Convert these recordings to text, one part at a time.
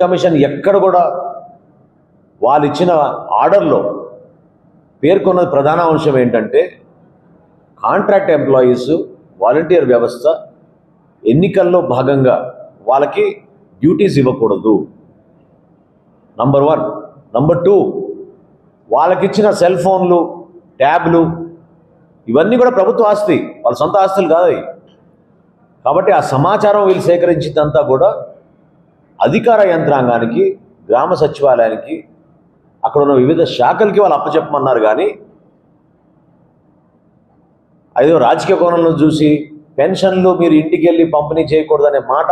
Commission ఎక్కడ కూడా వాళ్ళు ఇచ్చిన ఆర్డర్లో పేర్కొన్న ప్రధాన అంశం ఏంటంటే కాంట్రాక్ట్ ఎంప్లాయీస్ వాలంటీర్ వ్యవస్థ ఎన్నికల్లో భాగంగా వాళ్ళకి డ్యూటీస్ ఇవ్వకూడదు. నంబర్ వన్ నంబర్ టూ వాళ్ళకిచ్చిన సెల్ ఫోన్లు ట్యాబ్లు ఇవన్నీ కూడా ప్రభుత్వ ఆస్తి. వాళ్ళ సొంత ఆస్తులు కాదు కాబట్టి ఆ సమాచారం వీళ్ళు సేకరించిందంతా కూడా అధికార యంత్రాంగానికి గ్రామ సచివాలయానికి అక్కడ ఉన్న వివిధ శాఖలకి వాళ్ళు అప్పచెప్పమన్నారు కానీ ఐదో రాజకీయ కోణంలో చూసి పెన్షన్లు మీరు ఇంటికి వెళ్ళి పంపిణీ చేయకూడదనే మాట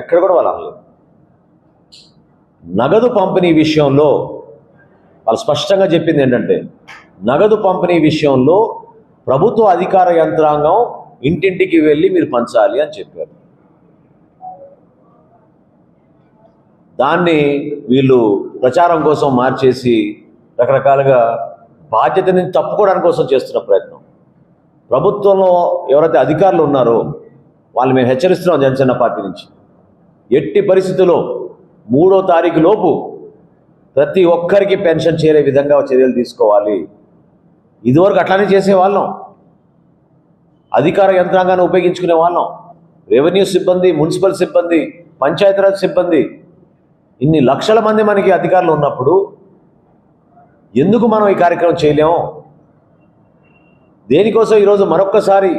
ఎక్కడ కూడా వాళ్ళు అనలేదు. నగదు పంపిణీ విషయంలో వాళ్ళు స్పష్టంగా చెప్పింది ఏంటంటే నగదు పంపిణీ విషయంలో ప్రభుత్వ అధికార యంత్రాంగం ఇంటింటికి వెళ్ళి మీరు పంచాలి అని చెప్పారు. దాన్ని వీళ్ళు ప్రచారం కోసం మార్చేసి రకరకాలుగా బాధ్యతని తప్పుకోవడానికి కోసం చేస్తున్న ప్రయత్నం. ప్రభుత్వంలో ఎవరైతే అధికారులు ఉన్నారో వాళ్ళు మేము హెచ్చరిస్తున్నాం జనసేన పార్టీ నుంచి. ఎట్టి పరిస్థితుల్లో మూడో తారీఖు లోపు ప్రతి ఒక్కరికి పెన్షన్ చేరే విధంగా చర్యలు తీసుకోవాలి. ఇదివరకు అట్లానే చేసేవాళ్ళం. అధికార యంత్రాంగాన్ని ఉపయోగించుకునే వాళ్ళం. రెవెన్యూ సిబ్బంది మున్సిపల్ సిబ్బంది పంచాయతీరాజ్ సిబ్బంది ఇన్ని లక్షల మంది మనకి అధికారులు ఉన్నప్పుడు ఎందుకు మనం ఈ కార్యక్రమం చేయలేము? దేనికోసం ఈరోజు మరొక్కసారి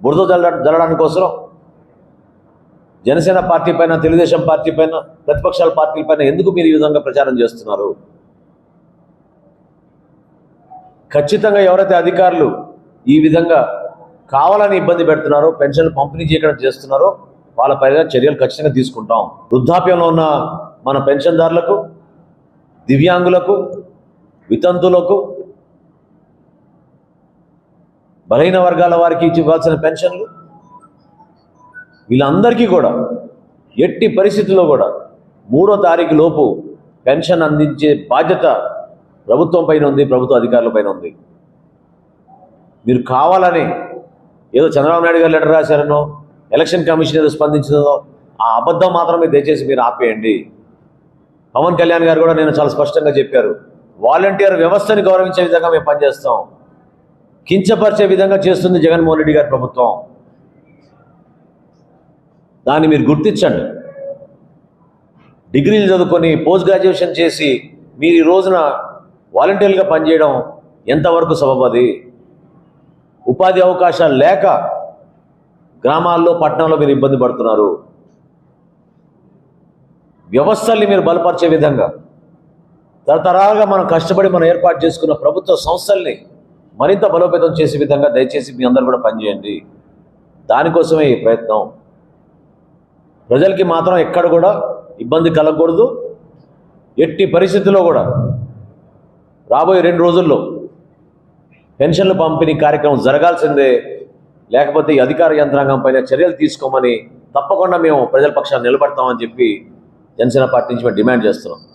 బురద జల్ల జల్లడానికి కోసం జనసేన పార్టీ పైన తెలుగుదేశం పార్టీ పైన ప్రతిపక్షాల పార్టీల పైన ఎందుకు మీరు ఈ విధంగా ప్రచారం చేస్తున్నారు? ఖచ్చితంగా ఎవరైతే అధికారులు ఈ విధంగా కావాలని ఇబ్బంది పెడుతున్నారో పెన్షన్లు పంపిణీ చేయడం చేస్తున్నారో వాళ్ళపైన చర్యలు ఖచ్చితంగా తీసుకుంటాం. వృద్ధాప్యంలో ఉన్న మన పెన్షన్దారులకు దివ్యాంగులకు వితంతులకు బలహీన వర్గాల వారికి ఇచ్చి ఇవ్వాల్సిన పెన్షన్లు వీళ్ళందరికీ కూడా ఎట్టి పరిస్థితుల్లో కూడా మూడో తారీఖు లోపు పెన్షన్ అందించే బాధ్యత ప్రభుత్వం పైన ఉంది ప్రభుత్వ అధికారుల పైన ఉంది. మీరు కావాలని ఏదో చంద్రబాబు నాయుడు గారు లెటర్ రాశారనో ఎలక్షన్ కమిషన్ ఏదో స్పందించిందో ఆ అబద్ధం మాత్రమే దయచేసి మీరు ఆపేయండి. పవన్ కళ్యాణ్ గారు కూడా నేను చాలా స్పష్టంగా చెప్పారు. వాలంటీర్ వ్యవస్థని గౌరవించే విధంగా మేము పనిచేస్తాం. కించపరిచే విధంగా చేస్తుంది జగన్మోహన్ రెడ్డి గారి ప్రభుత్వం. దాన్ని మీరు గుర్తించండి. డిగ్రీలు చదువుకొని పోస్ట్ గ్రాడ్యుయేషన్ చేసి మీరు ఈ రోజున వాలంటీర్గా పనిచేయడం ఎంతవరకు సబబది? ఉపాధి అవకాశాలు లేక గ్రామాల్లో పట్టణంలో మీరు ఇబ్బంది పడుతున్నారు. వ్యవస్థల్ని మీరు బలపరిచే విధంగా తరతరాలుగా మనం కష్టపడి మనం ఏర్పాటు చేసుకున్న ప్రభుత్వ సంస్థల్ని మరింత బలోపేతం చేసే విధంగా దయచేసి మీ అందరూ కూడా పనిచేయండి. దానికోసమే ఈ ప్రయత్నం. ప్రజలకి మాత్రం ఎక్కడ కూడా ఇబ్బంది కలగకూడదు. ఎట్టి పరిస్థితుల్లో కూడా రాబోయే రెండు రోజుల్లో పెన్షన్లు పంపిణీ కార్యక్రమం జరగాల్సిందే. లేకపోతే ఈ అధికార యంత్రాంగం పైన చర్యలు తీసుకోమని తప్పకుండా మేము ప్రజల పక్షాన్ని నిలబడతామని చెప్పి జనసేన పార్టీ నుంచి మేము డిమాండ్ చేస్తున్నాం.